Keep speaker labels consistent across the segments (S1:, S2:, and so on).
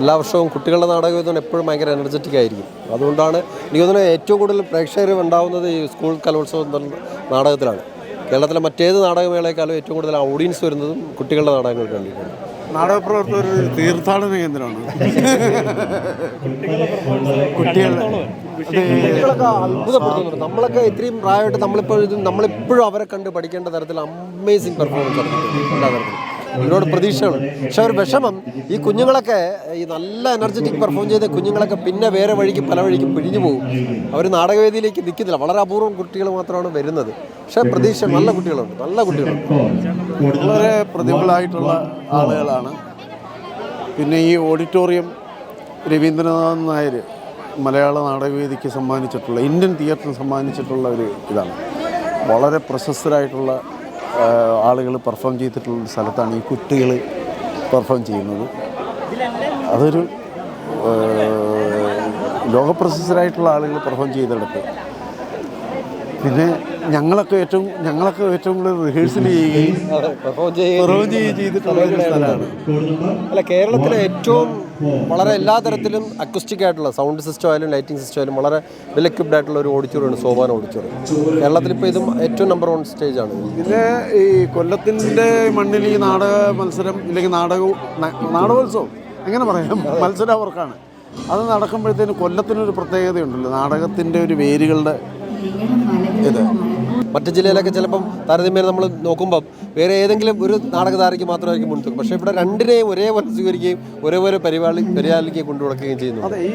S1: എല്ലാ വർഷവും കുട്ടികളുടെ നാടകം എപ്പോഴും ഭയങ്കര എനർജറ്റിക് ആയിരിക്കും. അതുകൊണ്ടാണ് എനിക്ക് തോന്നുന്നത് ഏറ്റവും കൂടുതൽ പ്രേക്ഷകർ ഉണ്ടാവുന്നത് ഈ സ്കൂൾ കലോത്സവം നാടകത്തിലാണ്. കേരളത്തിലെ മറ്റേത് നാടകമേളയെക്കാളും ഏറ്റവും കൂടുതൽ ഓഡിയൻസ് വരുന്നതും കുട്ടികളുടെ നാടകങ്ങൾക്ക് വേണ്ടിയിട്ടാണ്.
S2: നാടകപ്രവർത്തകർ തീർത്ഥാടന കേന്ദ്രമാണ്.
S1: കുട്ടികൾ അത്ഭുതപ്പെടുത്തുന്നുണ്ട്. നമ്മളൊക്കെ ഇത്രയും പ്രായമായിട്ട് നമ്മളിപ്പോൾ ഇത് നമ്മളിപ്പോഴും അവരെ കണ്ട് പഠിക്കേണ്ട തരത്തിൽ അമേസിങ് പെർഫോമൻസ് ആണ് എല്ലാ തരത്തിലും ഇതിനോട് പ്രതീക്ഷയാണ്. പക്ഷെ ഒരു വിഷമം ഈ കുഞ്ഞുങ്ങളൊക്കെ ഈ നല്ല എനർജറ്റിക് പെർഫോം ചെയ്ത കുഞ്ഞുങ്ങളൊക്കെ പിന്നെ വേറെ വഴിക്ക് പല വഴിക്കും പിഴിഞ്ഞു പോകും. അവർ നാടകവേദിയിലേക്ക് നിൽക്കുന്നില്ല. വളരെ അപൂർവം കുട്ടികൾ മാത്രമാണ് വരുന്നത്. പക്ഷേ പ്രതീക്ഷ നല്ല കുട്ടികളുണ്ട്. നല്ല കുട്ടികളുണ്ട്.
S2: വളരെ പ്രതിഭകളായിട്ടുള്ള ആളുകളാണ്. പിന്നെ ഈ ഓഡിറ്റോറിയം രവീന്ദ്രനാഥ് നായർ മലയാള നാടകവേദിക്ക് സമ്മാനിച്ചിട്ടുള്ള ഇന്ത്യൻ തിയേറ്ററിന് സമ്മാനിച്ചിട്ടുള്ള ഒരു ഇതാണ്. വളരെ പ്രശസ്തരായിട്ടുള്ള ആളുകൾ പെർഫോം ചെയ്തിട്ടുള്ള സ്ഥലത്താണ് ഈ കുട്ടികൾ പെർഫോം ചെയ്യുന്നത്. അതൊരു ലോകപ്രശസ്തരായിട്ടുള്ള ആളുകൾ പെർഫോം ചെയ്തെടുത്ത്. പിന്നെ ഞങ്ങളൊക്കെ ഏറ്റവും ഞങ്ങളൊക്കെ ഏറ്റവും കൂടുതൽ റിഹേഴ്സൽ ചെയ്യുകയും
S1: പെർഫോം ചെയ്യുകയും
S2: ചെയ്തിട്ടുള്ള ഒരു സ്ഥലമാണ്.
S1: അല്ല കേരളത്തിലെ ഏറ്റവും വളരെ എല്ലാ തരത്തിലും അക്വസ്റ്റിക് ആയിട്ടുള്ള സൗണ്ട് സിസ്റ്റം ആയാലും ലൈറ്റിംഗ് സിസ്റ്റം ആയാലും വളരെ വെൽ എക്വിപ്ഡ് ആയിട്ടുള്ള ഒരു ഓഡിറ്റോറിയമാണ് സോപാന ഓഡിറ്റോറിയം കേരളത്തിൽ ഇപ്പോൾ ഇതും ഏറ്റവും നമ്പർ വൺ സ്റ്റേജ് ആണ്.
S2: ഇതിലെ ഈ കൊല്ലത്തിന്റെ മണ്ണിൽ ഈ നാടക മത്സരം ഇല്ലെങ്കിൽ നാടകവും നാടകോത്സവം എങ്ങനെ പറയാം? മത്സരം അവർക്കാണ്. അത് നടക്കുമ്പോഴത്തേന് കൊല്ലത്തിനൊരു പ്രത്യേകതയുണ്ടല്ലോ നാടകത്തിന്റെ ഒരു വേരുകളുടെ ഇത്.
S1: മറ്റ് ജില്ലയിലൊക്കെ ചിലപ്പം താരതമ്യം നമ്മൾ നോക്കുമ്പം വേറെ ഏതെങ്കിലും ഒരു നാടകധാരയ്ക്ക് മാത്രമായിരിക്കും മുൻതൂക്കം. പക്ഷേ ഇവിടെ രണ്ടിനെയും ഒരേപോലെ സ്വീകരിക്കുകയും ഒരേപോലെ പരിപാടി പരിപാലിക്കുകയും കൊണ്ടു നടക്കുകയും ചെയ്യുന്നു.
S2: അതെ ഈ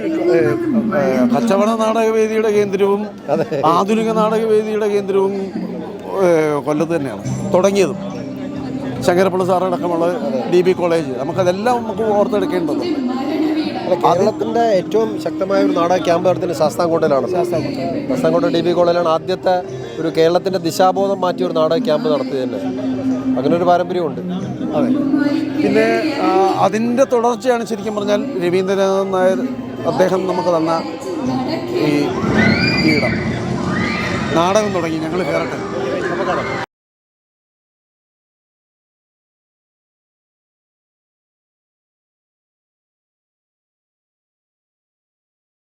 S2: കച്ചവട നാടകവേദിയുടെ കേന്ദ്രവും ആധുനിക നാടകവേദിയുടെ കേന്ദ്രവും കൊല്ലത്ത് തന്നെയാണ്. തുടങ്ങിയതും. ശങ്കരപ്പിള്ള സാറടക്കമുള്ള ഡി ബി കോളേജ്. നമുക്കതെല്ലാം നമുക്ക് ഓർത്തെടുക്കേണ്ടത്
S1: കേരളത്തിന്റെ കേരളത്തിന്റെ ഏറ്റവും ശക്തമായ ഒരു നാടക ക്യാമ്പ് നടത്തുന്നത് ശാസ്താംകോട്ടയിലാണ്. ശാസ്താംകോട്ട ഡി ബി കോളേജിലാണ് ആദ്യത്തെ ഒരു കേരളത്തിന്റെ ദിശാബോധം മാറ്റിയ ഒരു നാടക ക്യാമ്പ് നടത്തി തന്നെ അങ്ങനെ ഒരു പാരമ്പര്യമുണ്ട്.
S2: അതെ. പിന്നെ അതിന്റെ തുടർച്ചയാണ് ശരിക്കും പറഞ്ഞാൽ രവീന്ദ്രനാഥ് നായർ അദ്ദേഹം നമുക്ക് തന്ന ഈ ഈടം നാടകം തുടങ്ങി ഞങ്ങൾ കയറട്ടെ.